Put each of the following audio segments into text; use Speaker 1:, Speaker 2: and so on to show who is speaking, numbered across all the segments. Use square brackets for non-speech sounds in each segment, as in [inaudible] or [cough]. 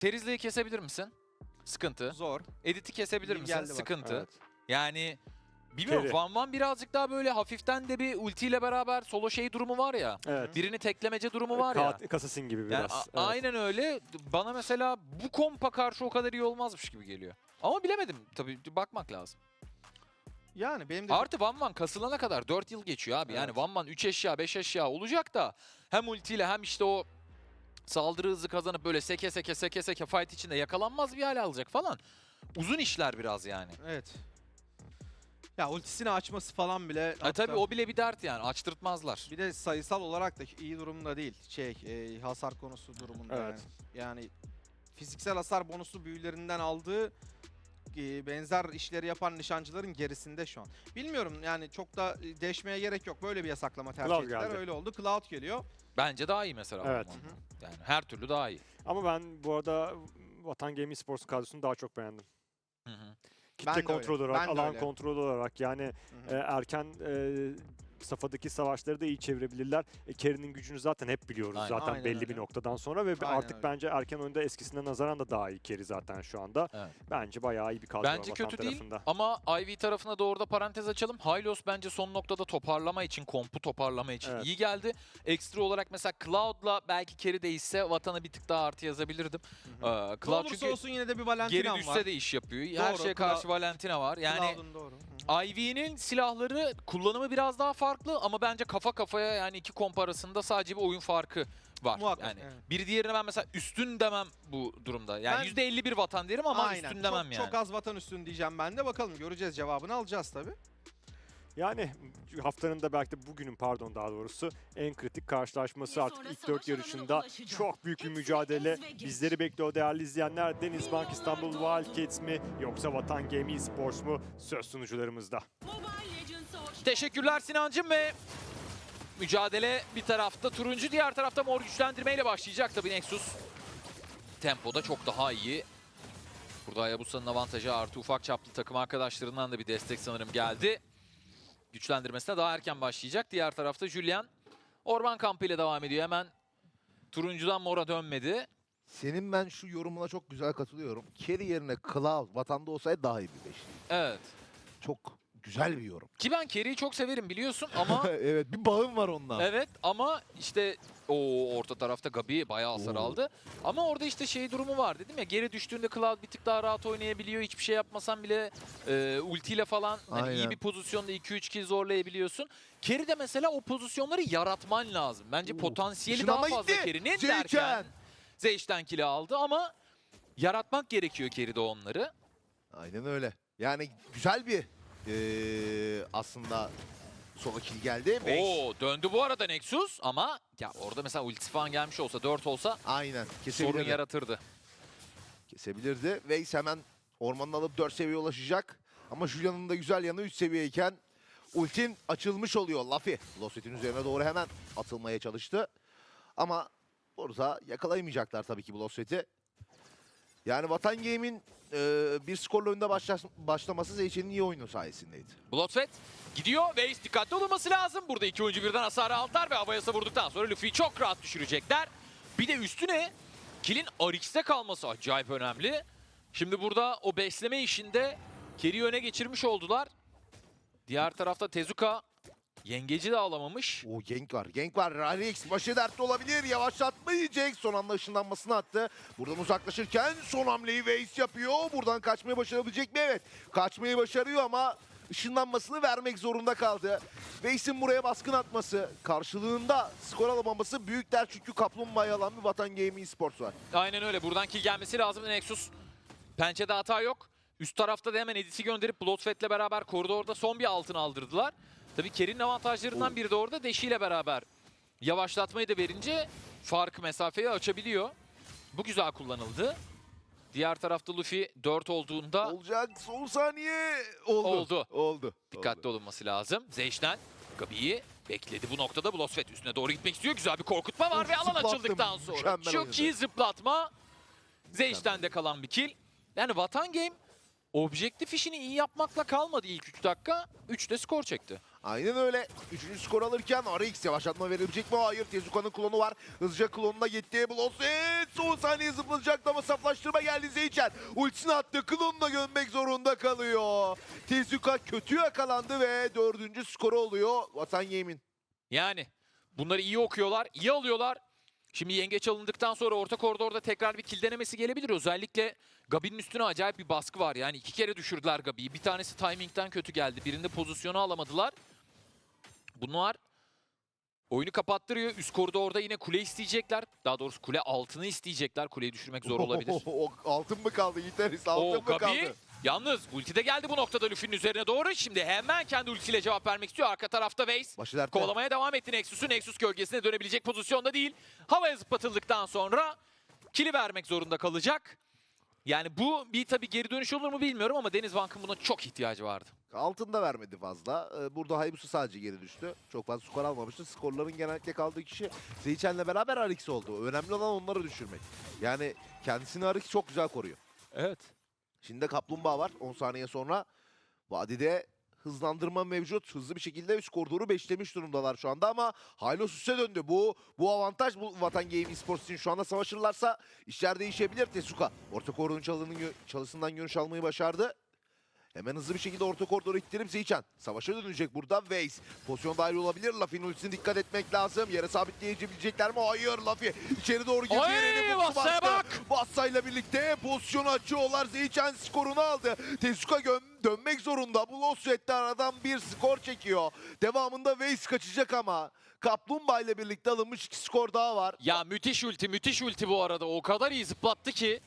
Speaker 1: Terizli'yi kesebilir misin? Sıkıntı.
Speaker 2: Zor.
Speaker 1: Edit'i kesebilir
Speaker 2: İyi
Speaker 1: misin?
Speaker 2: geldi bak.
Speaker 1: Sıkıntı.
Speaker 3: Evet.
Speaker 1: Yani bilmiyorum
Speaker 3: Keri.
Speaker 1: Van Van birazcık daha böyle hafiften de bir ultiyle beraber solo şey durumu var ya.
Speaker 3: Evet.
Speaker 1: Birini teklemece durumu var ya.
Speaker 3: Ka- Kasasin gibi
Speaker 1: Yani
Speaker 3: biraz.
Speaker 1: a-
Speaker 3: evet.
Speaker 1: aynen öyle. Bana mesela bu kompa karşı o kadar iyi olmazmış gibi geliyor. Ama bilemedim tabii bakmak lazım.
Speaker 2: Yani benim de
Speaker 1: Artı Van Van kasılana kadar 4 yıl geçiyor abi. Yani
Speaker 3: Evet.
Speaker 1: Van Van 3 eşya 5 eşya olacak da hem ultiyle hem işte o saldırı hızı kazanıp böyle seke seke seke seke fight içinde yakalanmaz bir hale alacak falan. Uzun işler biraz yani.
Speaker 2: evet. Ya ultisini açması falan bile
Speaker 1: Ha, tabii o bile bir dert yani açtırtmazlar.
Speaker 2: bir de sayısal olarak da iyi durumda değil. Şey, e, hasar konusu durumunda
Speaker 3: Evet.
Speaker 2: yani. Yani fiziksel hasar bonusu büyülerinden aldığı e, benzer işleri yapan nişancıların gerisinde şu an. Bilmiyorum yani çok da e, değişmeye gerek yok. Böyle bir yasaklama tercih
Speaker 3: Cloud
Speaker 2: ettiler.
Speaker 3: geldi.
Speaker 2: Öyle oldu. Cloud geliyor.
Speaker 1: Bence daha iyi mesela.
Speaker 3: Evet.
Speaker 1: Yani her türlü daha iyi.
Speaker 3: Ama ben bu arada Vatan Gaming Sports kadrosunu daha çok beğendim.
Speaker 1: Hı hı.
Speaker 3: Kitle
Speaker 2: Ben de öyle,
Speaker 3: kontrol olarak, alan
Speaker 2: öyle.
Speaker 3: kontrolü olarak yani
Speaker 2: Hı hı.
Speaker 3: e, erken e, safhadaki savaşları da iyi çevirebilirler. E, Kerry'nin gücünü zaten hep biliyoruz
Speaker 1: Aynen.
Speaker 3: zaten
Speaker 2: Aynen
Speaker 3: belli
Speaker 2: öyle.
Speaker 3: bir noktadan sonra ve
Speaker 2: Aynen
Speaker 3: artık
Speaker 2: öyle.
Speaker 3: bence erken oyunda eskisine nazaran da daha iyi Kerry zaten şu anda.
Speaker 1: Evet.
Speaker 3: Bence bayağı iyi bir kadro
Speaker 1: Bence kötü değil
Speaker 3: tarafında.
Speaker 1: ama Ivy tarafına doğru da parantez açalım. Hylos bence son noktada toparlama için, kompu toparlama için
Speaker 3: Evet.
Speaker 1: iyi geldi. Ekstra olarak mesela Cloud'la belki carry değişse Vatan'a bir tık daha artı yazabilirdim. Ee, Cloud çünkü
Speaker 2: olsun yine de bir
Speaker 1: geri
Speaker 2: Valentina'm
Speaker 1: düşse
Speaker 2: var.
Speaker 1: de iş yapıyor. Her
Speaker 2: Doğru,
Speaker 1: şeye karşı
Speaker 2: Cloud-
Speaker 1: Valentina var. Yani. Ivy'nin silahları kullanımı biraz daha farklı ama bence kafa kafaya yani iki komp arasında sadece bir oyun farkı var.
Speaker 2: Muhakkak,
Speaker 1: yani
Speaker 2: evet.
Speaker 1: biri diğerine ben mesela üstün demem bu durumda. Yani
Speaker 2: Ben-
Speaker 1: %51 vatan derim ama
Speaker 2: Aynen.
Speaker 1: üstün demem
Speaker 2: çok,
Speaker 1: yani.
Speaker 2: Çok az vatan üstün diyeceğim ben de. Bakalım göreceğiz cevabını alacağız tabii.
Speaker 3: Yani haftanın da belki de bugünün pardon daha doğrusu en kritik karşılaşması artık ilk dört yarışında çok büyük bir mücadele. Bizleri bekliyor değerli izleyenler. Denizbank İstanbul Wildcats mi yoksa Vatan Gaming Sports mu söz sunucularımızda.
Speaker 4: Hoş
Speaker 1: Teşekkürler Sinancım ve mücadele bir tarafta turuncu diğer tarafta mor güçlendirmeyle başlayacak tabii Nexus. Tempoda çok daha iyi. Burada Hayabusa'nın avantajı artı ufak çaplı takım arkadaşlarından da bir destek sanırım geldi. Güçlendirmesine daha erken başlayacak. Diğer tarafta Julian orman kampı ile devam ediyor. Hemen turuncudan mora dönmedi.
Speaker 5: Senin ben şu yorumuna çok güzel katılıyorum. Kerry yerine Cloud vatanda olsaydı daha iyi bir beşli.
Speaker 1: Evet.
Speaker 5: Çok güzel bir yorum.
Speaker 1: Ki ben Kerry'i çok severim biliyorsun ama [laughs]
Speaker 5: evet bir bağım var onunla.
Speaker 1: Evet ama işte o orta tarafta Gabi bayağı hasar
Speaker 5: Oo.
Speaker 1: aldı. Ama orada işte şey durumu var dedim ya geri düştüğünde Cloud bir tık daha rahat oynayabiliyor. Hiçbir şey yapmasan bile e, ultiyle falan hani iyi bir pozisyonda 2-3 kill zorlayabiliyorsun. Kerry de mesela o pozisyonları yaratman lazım. Bence
Speaker 5: Oo.
Speaker 1: potansiyeli daha fazla
Speaker 5: gitti.
Speaker 1: Kerry'nin
Speaker 5: Zeyken.
Speaker 1: derken Zeyş'ten kill'i aldı ama yaratmak gerekiyor Kerry'de onları.
Speaker 5: Aynen öyle. Yani güzel bir eee, aslında solo kill geldi.
Speaker 1: Oo döndü bu arada Nexus ama ya orada mesela ultisi falan gelmiş olsa 4 olsa
Speaker 5: Aynen.
Speaker 1: sorun
Speaker 5: Kesebilirdi.
Speaker 1: yaratırdı.
Speaker 5: Kesebilirdi. Veys hemen ormanını alıp 4 seviyeye ulaşacak. Ama Julian'ın da güzel yanı 3 seviyeyken ultin açılmış oluyor. Lafi Losset'in üzerine doğru hemen atılmaya çalıştı. Ama burada yakalayamayacaklar tabii ki bu Losset'i. Yani Vatan Game'in e, bir skorla önde başla- başlaması Zeyçen'in iyi oyunu sayesindeydi.
Speaker 1: Bloodfett gidiyor ve dikkatli olunması lazım. Burada iki oyuncu birden hasarı aldılar ve havaya savurduktan sonra Luffy'yi çok rahat düşürecekler. Bir de üstüne kill'in Arix'te kalması acayip önemli. Şimdi burada o besleme işinde Kerry'i öne geçirmiş oldular. Diğer tarafta Tezuka yengeci de alamamış.
Speaker 5: O Genk var. Genk var. Rarix başı dertte olabilir. Yavaşlatma yiyecek. Son anda ışınlanmasını attı. Buradan uzaklaşırken son hamleyi Veys yapıyor. Buradan kaçmayı başarabilecek mi? Evet. Kaçmayı başarıyor ama ışınlanmasını vermek zorunda kaldı. Veys'in buraya baskın atması, karşılığında skor alamaması büyük der çünkü kaplumbağayı alan bir Vatan Gaming Sports var.
Speaker 1: Aynen öyle. Buradan kill gelmesi lazım. Nexus pençede hata yok. Üst tarafta da hemen Edis'i gönderip Bloodfett'le beraber koridorda son bir altın aldırdılar. Tabii Kerry'nin avantajlarından biri de orada Deşi ile beraber yavaşlatmayı da verince farkı mesafeyi açabiliyor. Bu güzel kullanıldı. Diğer tarafta Luffy 4 olduğunda
Speaker 5: Olacak son saniye. Oldu.
Speaker 1: Oldu.
Speaker 5: Oldu.
Speaker 1: dikkatli olunması lazım. Zeyş'ten Gabi'yi bekledi bu noktada. Bloodfett üstüne doğru gitmek istiyor. Güzel bir korkutma var
Speaker 5: Uf,
Speaker 1: ve alan
Speaker 5: zıplattım.
Speaker 1: açıldıktan sonra
Speaker 5: Mükemmel
Speaker 1: çok
Speaker 5: oynadı.
Speaker 1: iyi zıplatma. Zeyş'ten de kalan bir kill. Yani Vatan Game objektif işini iyi yapmakla kalmadı ilk 3 dakika. 3'te skor çekti.
Speaker 5: Aynen öyle. Üçüncü skor alırken RX yavaşlatma verilecek mi? Hayır. Tezuka'nın klonu var. Hızlıca klonuna gitti. Blosset son saniye zıplayacaktı ama saflaştırma geldi Zeyçen. Ultisini attı. Klonuna gömmek zorunda kalıyor. Tezuka kötü yakalandı ve dördüncü skoru oluyor Vatan Yemin.
Speaker 1: Yani bunları iyi okuyorlar, iyi alıyorlar. Şimdi yengeç alındıktan sonra orta koridorda tekrar bir kill denemesi gelebilir. Özellikle Gabi'nin üstüne acayip bir baskı var. Yani iki kere düşürdüler Gabi'yi. Bir tanesi timingden kötü geldi. Birinde pozisyonu alamadılar. Bunlar oyunu kapattırıyor. Üst koridorda yine kule isteyecekler. Daha doğrusu kule altını isteyecekler. Kuleyi düşürmek zor olabilir. [laughs]
Speaker 5: Altın mı kaldı? Gitarist altın
Speaker 1: O
Speaker 5: mı
Speaker 1: Gabi
Speaker 5: kaldı?
Speaker 1: Yalnız ulti de geldi bu noktada Luffy'nin üzerine doğru. Şimdi hemen kendi ultiyle cevap vermek istiyor. Arka tarafta
Speaker 5: dertte.
Speaker 1: Kovalamaya devam etti Nexus'u. Nexus gölgesine dönebilecek pozisyonda değil. Havaya zıplatıldıktan sonra kili vermek zorunda kalacak. Yani bu bir tabii geri dönüş olur mu bilmiyorum ama Deniz Bank'ın buna çok ihtiyacı vardı.
Speaker 5: Altın da vermedi fazla. Ee, Burada Hayabusa sadece geri düştü. Çok fazla skor almamıştı. Skorların genellikle kaldığı kişi Zeyçen'le beraber Arix oldu. Önemli olan onları düşürmek. Yani kendisini Arix çok güzel koruyor.
Speaker 1: Evet.
Speaker 5: Şimdi de Kaplumbağa var 10 saniye sonra. Vadide hızlandırma mevcut. Hızlı bir şekilde üst koridoru beşlemiş durumdalar şu anda ama Hylos üste döndü. Bu bu avantaj bu Vatan Game Esports için şu anda savaşırlarsa işler değişebilir. Tesuka orta koridorun çalısından görüş almayı başardı. Hemen hızlı bir şekilde orta koridoru ittirip Zeyçen. Savaşa dönecek burada Weiss. Pozisyon dahil olabilir. Lafi'nin ultisine dikkat etmek lazım. Yere sabitleyebilecekler mi? Hayır Lafi. içeri doğru.
Speaker 1: Ay,
Speaker 5: Yerini buldu, bastı.
Speaker 1: bak!
Speaker 5: Vassa'yla birlikte pozisyonu açıyorlar. Zeyçen skorunu aldı. Tezuka dönmek zorunda. Bu Losvet'te aradan bir skor çekiyor. Devamında Weiss kaçacak ama. Kaplumbağa ile birlikte alınmış iki skor daha var.
Speaker 1: Ya müthiş ulti, müthiş ulti bu arada. O kadar iyi zıplattı ki.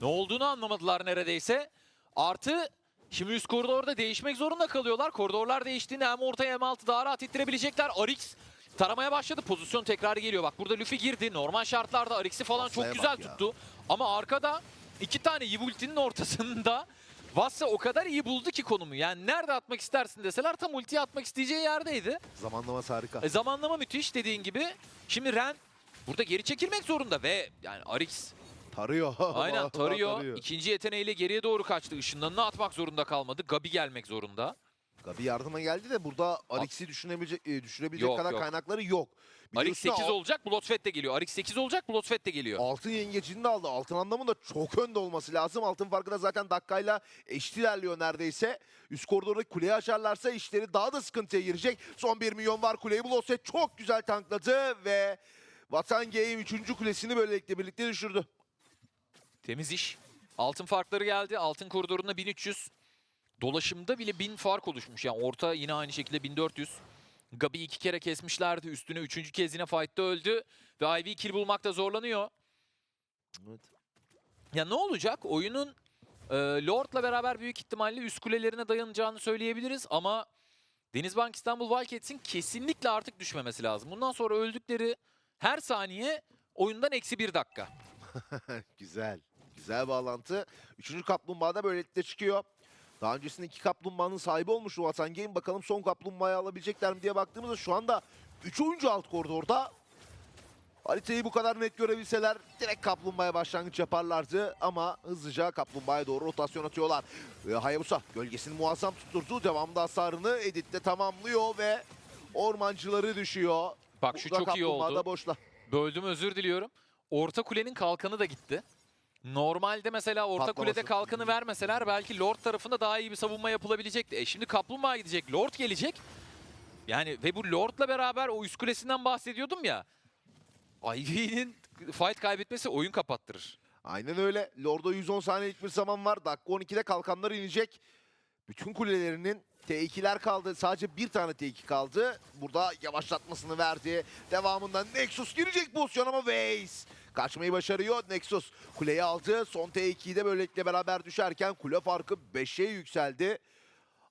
Speaker 1: Ne olduğunu anlamadılar neredeyse. Artı şimdi üst koridorda değişmek zorunda kalıyorlar. Koridorlar değiştiğinde hem ortaya hem altı daha rahat ittirebilecekler. Arix taramaya başladı. Pozisyon tekrarı geliyor. Bak burada Luffy girdi. Normal şartlarda Arix'i falan
Speaker 5: Vassa'ya
Speaker 1: çok güzel tuttu. Ama arkada iki tane Yivulti'nin ortasında Vassa o kadar iyi buldu ki konumu. Yani nerede atmak istersin deseler tam ultiyi atmak isteyeceği yerdeydi.
Speaker 5: Zamanlaması harika.
Speaker 1: E, zamanlama müthiş dediğin gibi. Şimdi Ren burada geri çekilmek zorunda ve yani Arix
Speaker 5: Tarıyor. [laughs]
Speaker 1: aynen tarıyor. İkinci yeteneğiyle geriye doğru kaçtı. Işınlarını atmak zorunda kalmadı. Gabi gelmek zorunda.
Speaker 5: Gabi yardıma geldi de burada Arix'i düşünebilecek, e, düşürebilecek
Speaker 1: Yok,
Speaker 5: kadar
Speaker 1: yok.
Speaker 5: kaynakları yok.
Speaker 1: Arix
Speaker 5: Biliyorsun
Speaker 1: 8
Speaker 5: al-
Speaker 1: olacak, Bloodfett de geliyor. Arix 8 olacak, Bloodfett de geliyor.
Speaker 5: Altın yengecini de aldı. Altın anlamında çok önde olması lazım. Altın farkı da zaten dakikayla eşit ilerliyor neredeyse. Üst koridordaki kuleyi açarlarsa işleri daha da sıkıntıya girecek. Son 1 milyon var kuleyi. Blosset çok güzel tankladı ve Vatan Game 3. kulesini böylelikle birlikte düşürdü.
Speaker 1: Temiz iş. Altın farkları geldi. Altın koridorunda 1300. Dolaşımda bile 1000 fark oluşmuş. Yani orta yine aynı şekilde 1400. Gabi iki kere kesmişlerdi. Üstüne üçüncü kez yine fight'ta öldü. Ve Ivy kill bulmakta zorlanıyor.
Speaker 5: Evet.
Speaker 1: Ya ne olacak? Oyunun e, Lord'la beraber büyük ihtimalle üst kulelerine dayanacağını söyleyebiliriz ama Denizbank İstanbul Wildcats'in kesinlikle artık düşmemesi lazım. Bundan sonra öldükleri her saniye oyundan eksi bir dakika. [laughs]
Speaker 5: güzel. Güzel bağlantı. Üçüncü kaplumbağa da böylelikle çıkıyor. Daha öncesinde iki kaplumbağanın sahibi olmuştu Vatan Game. Bakalım son kaplumbağayı alabilecekler mi diye baktığımızda şu anda 3 oyuncu alt koridorda. Haritayı bu kadar net görebilseler direkt kaplumbağaya başlangıç yaparlardı ama hızlıca kaplumbağaya doğru rotasyon atıyorlar. Ve Hayabusa gölgesini muazzam tutturdu. Devamında hasarını Edit'te tamamlıyor ve ormancıları düşüyor.
Speaker 1: Bak şu
Speaker 5: Burada
Speaker 1: çok iyi oldu.
Speaker 5: boşla.
Speaker 1: Böldüm özür diliyorum. Orta kulenin kalkanı da gitti. Normalde mesela orta
Speaker 5: Patlaması.
Speaker 1: kulede kalkanı vermeseler belki Lord tarafında daha iyi bir savunma yapılabilecekti. E şimdi Kaplumbağa gidecek, Lord gelecek. Yani ve bu Lord'la beraber o üst kulesinden bahsediyordum ya. Ivy'nin fight kaybetmesi oyun kapattırır.
Speaker 5: Aynen öyle. Lord'a 110 saniyelik bir zaman var. Dakika 12'de kalkanlar inecek. Bütün kulelerinin T2'ler kaldı. Sadece bir tane T2 kaldı. Burada yavaşlatmasını verdi. Devamında Nexus girecek pozisyon ama Weiss kaçmayı başarıyor. Nexus kuleyi aldı. Son T2'yi de böylelikle beraber düşerken kule farkı 5'e yükseldi.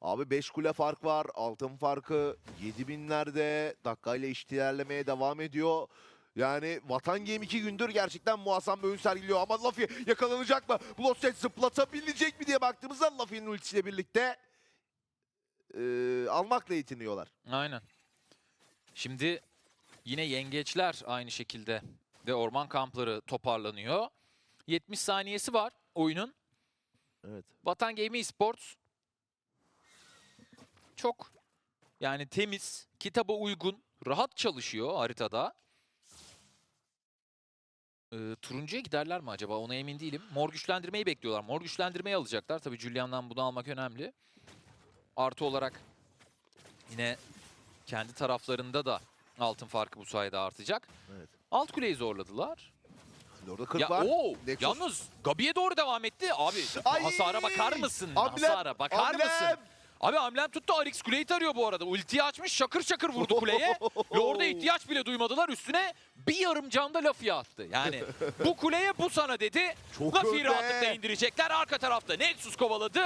Speaker 5: Abi 5 kule fark var. Altın farkı 7000'lerde. Dakikayla eşit ilerlemeye devam ediyor. Yani Vatan Game 2 gündür gerçekten muazzam bir oyun sergiliyor. Ama Luffy yakalanacak mı? Bloodset zıplatabilecek mi diye baktığımızda Luffy'nin ultisiyle birlikte eee, almakla yetiniyorlar.
Speaker 1: Aynen. Şimdi yine yengeçler aynı şekilde ve orman kampları toparlanıyor. 70 saniyesi var oyunun.
Speaker 5: Evet.
Speaker 1: Vatan Gaming Esports çok yani temiz, kitaba uygun, rahat çalışıyor haritada. Ee, turuncuya giderler mi acaba? Ona emin değilim. Mor güçlendirmeyi bekliyorlar. Mor güçlendirmeyi alacaklar. Tabii Julian'dan bunu almak önemli. Artı olarak yine kendi taraflarında da altın farkı bu sayede artacak.
Speaker 5: Evet.
Speaker 1: Alt kuleyi zorladılar.
Speaker 5: Orada 40
Speaker 1: Ya
Speaker 5: var.
Speaker 1: oo,
Speaker 5: Nexus.
Speaker 1: yalnız Gabi'ye doğru devam etti. Abi
Speaker 5: Ay!
Speaker 1: hasara bakar mısın?
Speaker 5: Amblem,
Speaker 1: hasara bakar
Speaker 5: amblem.
Speaker 1: mısın? Abi amblem tuttu. Arix kuleyi tarıyor bu arada. Ultiyi açmış şakır şakır vurdu kuleye. Ve orada ihtiyaç bile duymadılar. Üstüne bir yarım canda Laffy attı. Yani bu kuleye bu sana dedi.
Speaker 5: Çok
Speaker 1: Laffy'yi
Speaker 5: önde.
Speaker 1: rahatlıkla indirecekler. Arka tarafta Nexus kovaladı.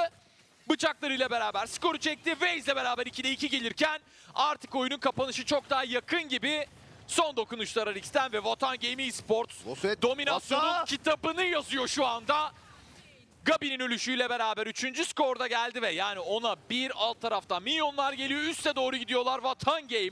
Speaker 1: Bıçaklarıyla beraber skoru çekti. Waze'le beraber 2'de 2 gelirken artık oyunun kapanışı çok daha yakın gibi. Son dokunuşlar Arix'ten ve Vatan Gaming Sports
Speaker 5: Loset.
Speaker 1: Dominasyonun
Speaker 5: Hatta-
Speaker 1: kitabını yazıyor şu anda. Gabi'nin ölüşüyle beraber 3. skorda geldi ve yani ona bir alt taraftan milyonlar geliyor. Üste doğru gidiyorlar Vatan Game.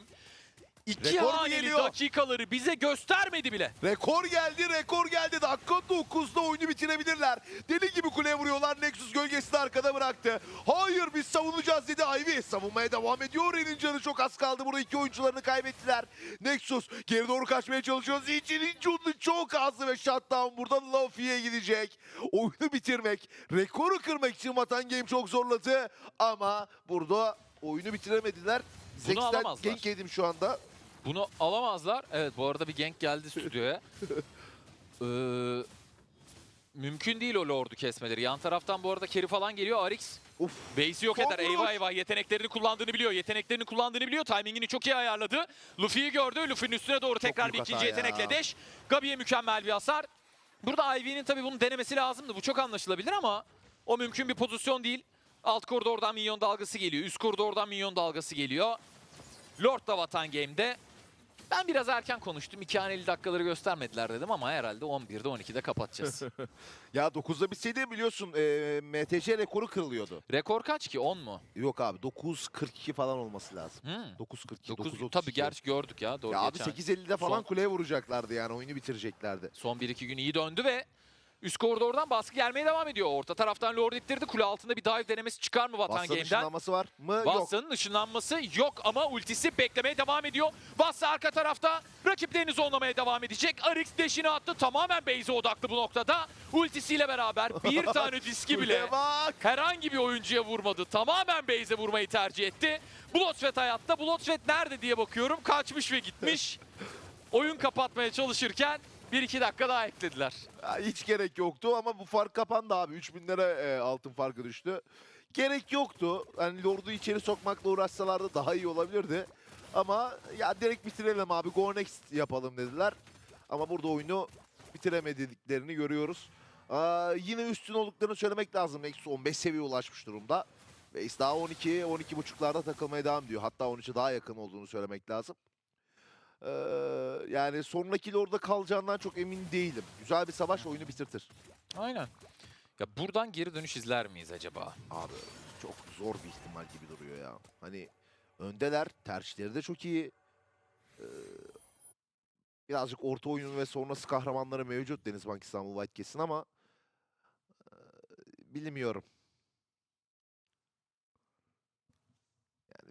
Speaker 1: İki
Speaker 5: Rekor mu
Speaker 1: haneli
Speaker 5: geliyor?
Speaker 1: dakikaları bize göstermedi bile.
Speaker 5: Rekor geldi, rekor geldi. Dakika 9'da oyunu bitirebilirler. Deli gibi kuleye vuruyorlar. Nexus gölgesini arkada bıraktı. Hayır biz savunacağız dedi Ivy. Savunmaya devam ediyor. Elin canı çok az kaldı. Burada iki oyuncularını kaybettiler. Nexus geri doğru kaçmaya çalışıyor. Zincir'in canı çok azdı ve shutdown buradan Luffy'ye gidecek. Oyunu bitirmek, rekoru kırmak için Vatan Game çok zorladı. Ama burada oyunu bitiremediler. Zex'ten
Speaker 1: alamazlar.
Speaker 5: gank yedim şu anda.
Speaker 1: Bunu alamazlar. Evet bu arada bir gank geldi stüdyoya. [laughs] ee, mümkün değil o Lord'u kesmeleri. Yan taraftan bu arada carry falan geliyor. Arix
Speaker 5: Uf.
Speaker 1: Base'i yok
Speaker 5: Son
Speaker 1: eder. Eyvah eyvah yeteneklerini kullandığını biliyor. Yeteneklerini kullandığını biliyor. Timingini çok iyi ayarladı. Luffy'yi gördü. Luffy'nin üstüne doğru tekrar bir ikinci
Speaker 5: hata ya.
Speaker 1: yetenekle deş. Gabi'ye mükemmel bir hasar. Burada Ivy'nin tabii bunu denemesi lazımdı. Bu çok anlaşılabilir ama o mümkün bir pozisyon değil. Alt koridordan minyon dalgası geliyor. Üst koridordan minyon dalgası geliyor. Lord da Vatan Game'de. Ben biraz erken konuştum. 2 haneli dakikaları göstermediler dedim ama herhalde 11'de 12'de kapatacağız. [laughs]
Speaker 5: Ya 9'da bitseydi biliyorsun e, MTC rekoru kırılıyordu.
Speaker 1: Rekor kaç ki? 10 mu?
Speaker 5: Yok abi 9.42 falan olması lazım.
Speaker 1: Hmm.
Speaker 5: 9.42,
Speaker 1: 9,
Speaker 5: 9.32.
Speaker 1: tabii gerçi gördük ya. Doğru
Speaker 5: Ya abi
Speaker 1: geçen.
Speaker 5: 8.50'de falan
Speaker 1: Son-
Speaker 5: kuleye vuracaklardı yani oyunu bitireceklerdi.
Speaker 1: Son 1-2 gün iyi döndü ve üst koridordan baskı gelmeye devam ediyor. Orta taraftan Lord ittirdi. Kule altında bir dive denemesi çıkar mı Vatan
Speaker 5: Bassa'nın
Speaker 1: Game'den?
Speaker 5: ışınlanması var mı? Yok.
Speaker 1: Vassa'nın ışınlanması yok ama ultisi beklemeye devam ediyor. Vassa arka tarafta rakiplerini zonlamaya devam edecek. Arix deşini attı. Tamamen base'e odaklı bu noktada. Ultisiyle beraber bir [laughs] tane diski bile
Speaker 5: Kuleye bak.
Speaker 1: herhangi bir oyuncuya vurmadı. Tamamen base'e vurmayı tercih etti. Bloodsweat hayatta. Bloodsweat nerede diye bakıyorum. Kaçmış ve gitmiş. [laughs] Oyun kapatmaya çalışırken 1-2 dakika daha eklediler.
Speaker 5: Ya hiç gerek yoktu ama bu fark kapandı abi. 3000 lira e, altın farkı düştü. Gerek yoktu. Hani Lord'u içeri sokmakla uğraşsalardı daha iyi olabilirdi. Ama ya direkt bitirelim abi. Go next yapalım dediler. Ama burada oyunu bitiremediklerini görüyoruz. Aa, yine üstün olduklarını söylemek lazım. Nexus 15 seviye ulaşmış durumda. Base daha 12, 12.5'larda takılmaya devam ediyor. Hatta 13'e daha yakın olduğunu söylemek lazım. Ee, yani sonraki Lord'da kalacağından çok emin değilim. Güzel bir savaş oyunu bitirtir.
Speaker 1: Aynen. Ya buradan geri dönüş izler miyiz acaba?
Speaker 5: Abi çok zor bir ihtimal gibi duruyor ya. Hani öndeler, tercihleri de çok iyi. Ee, birazcık orta oyun ve sonrası kahramanları mevcut Denizbank İstanbul Whitecase'in ama e, bilmiyorum. Yani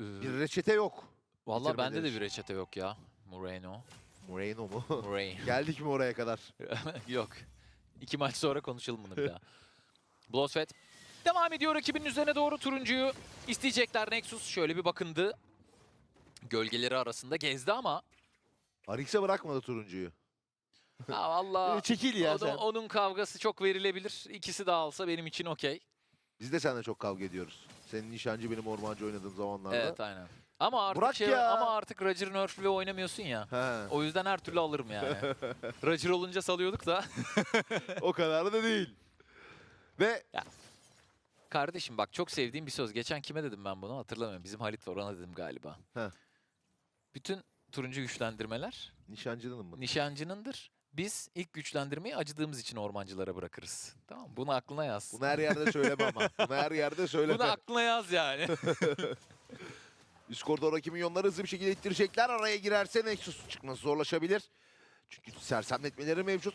Speaker 5: e, bir reçete yok.
Speaker 1: Valla bende de bir reçete yok ya. Moreno.
Speaker 5: Moreno mu?
Speaker 1: Moreno. [laughs]
Speaker 5: Geldik mi oraya kadar? [laughs]
Speaker 1: yok. İki maç sonra konuşalım bunu bir daha. [laughs] Blosfet devam ediyor rakibinin üzerine doğru turuncuyu isteyecekler. Nexus şöyle bir bakındı. Gölgeleri arasında gezdi ama
Speaker 5: Arix'e bırakmadı turuncuyu.
Speaker 1: ha valla
Speaker 5: Çekil ya
Speaker 1: onun,
Speaker 5: sen.
Speaker 1: onun kavgası çok verilebilir. İkisi de alsa benim için okey.
Speaker 5: Biz de seninle çok kavga ediyoruz. Senin nişancı benim ormancı oynadığım zamanlarda.
Speaker 1: Evet aynen. Ama artık
Speaker 5: Bırak
Speaker 1: şey,
Speaker 5: ya.
Speaker 1: ama artık Roger Nerf'le oynamıyorsun ya.
Speaker 5: He.
Speaker 1: O yüzden her türlü alırım yani. [laughs] Roger olunca salıyorduk da. [laughs]
Speaker 5: o kadar da değil. Ve
Speaker 1: Kardeşim bak çok sevdiğim bir söz. Geçen kime dedim ben bunu hatırlamıyorum. Bizim Halit var ona dedim galiba.
Speaker 5: Heh.
Speaker 1: Bütün turuncu güçlendirmeler
Speaker 5: nişancının mı?
Speaker 1: nişancınındır. Biz ilk güçlendirmeyi acıdığımız için ormancılara bırakırız. Tamam mı? Bunu aklına yaz.
Speaker 5: Bunu her yerde söyleme ama. Bunu her yerde [laughs] söyleme.
Speaker 1: Bunu aklına yaz yani.
Speaker 5: Üst koridordaki milyonları hızlı bir şekilde ittirecekler. Araya girerse Nexus çıkması zorlaşabilir. Çünkü sersemletmeleri mevcut.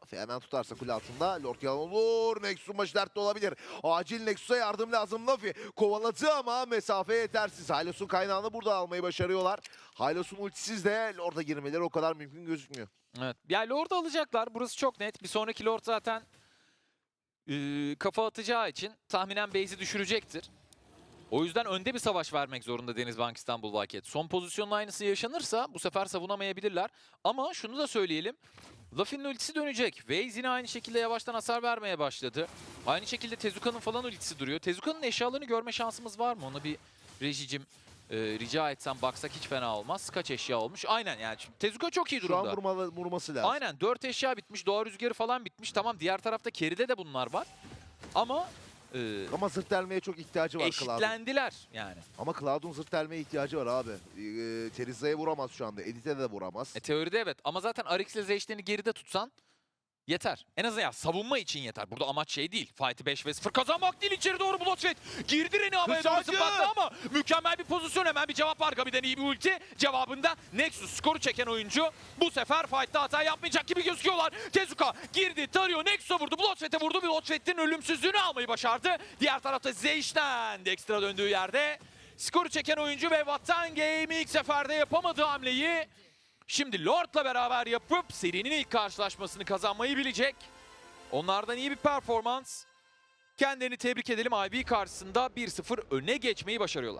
Speaker 5: Lafi hemen tutarsa kule altında. Lord yalan olur. Nexus'un başı dertte olabilir. Acil Nexus'a yardım lazım Lafi. Kovaladı ama mesafe yetersiz. Hylos'un kaynağını burada almayı başarıyorlar. Hylos'un ultisiz de Lord'a girmeleri o kadar mümkün gözükmüyor.
Speaker 1: Evet. Yani Lord'u alacaklar. Burası çok net. Bir sonraki Lord zaten eee, kafa atacağı için tahminen base'i düşürecektir. O yüzden önde bir savaş vermek zorunda Denizbank İstanbul Vaket. Son pozisyonun aynısı yaşanırsa bu sefer savunamayabilirler. Ama şunu da söyleyelim. Luffy'nin ultisi dönecek. Waze yine aynı şekilde yavaştan hasar vermeye başladı. Aynı şekilde Tezuka'nın falan ultisi duruyor. Tezuka'nın eşyalarını görme şansımız var mı? Ona bir rejicim e, rica etsem baksak hiç fena olmaz. Kaç eşya olmuş? Aynen yani. Şimdi Tezuka çok iyi
Speaker 5: Şu
Speaker 1: durumda.
Speaker 5: an vurmalı, vurması lazım.
Speaker 1: Aynen 4 eşya bitmiş. Doğa rüzgarı falan bitmiş. Tamam diğer tarafta Kerry'de de bunlar var. Ama e,
Speaker 5: Ama zırt delmeye çok ihtiyacı var Cloud'un.
Speaker 1: eşitlendiler yani.
Speaker 5: Ama Cloud'un zırt delmeye ihtiyacı var abi. Ee, Teriza'ya vuramaz şu anda. Edit'e de vuramaz.
Speaker 1: E, teoride evet ama zaten Arix ile Zeyş'lerini geride tutsan yeter. En azından ya savunma için yeter. Burada amaç şey değil. Fight'ı 5 ve 0 kazanmak değil içeri doğru Bloodfet. Girdi Reni havaya doğru
Speaker 5: Hırsacı!
Speaker 1: zıplattı ama mükemmel pozisyon hemen bir cevap var. Gabi'den iyi bir ulti. Cevabında Nexus skoru çeken oyuncu bu sefer fight'ta hata yapmayacak gibi gözüküyorlar. Tezuka girdi tarıyor Nexus'a vurdu. Bloodfet'e vurdu. Bloodfet'in ölümsüzlüğünü almayı başardı. Diğer tarafta Zeyş'ten de ekstra döndüğü yerde. Skoru çeken oyuncu ve Vatan Game ilk seferde yapamadığı hamleyi Şimdi Lord'la beraber yapıp serinin ilk karşılaşmasını kazanmayı bilecek. Onlardan iyi bir performans. Kendilerini tebrik edelim. IB karşısında 1-0 öne geçmeyi başarıyorlar.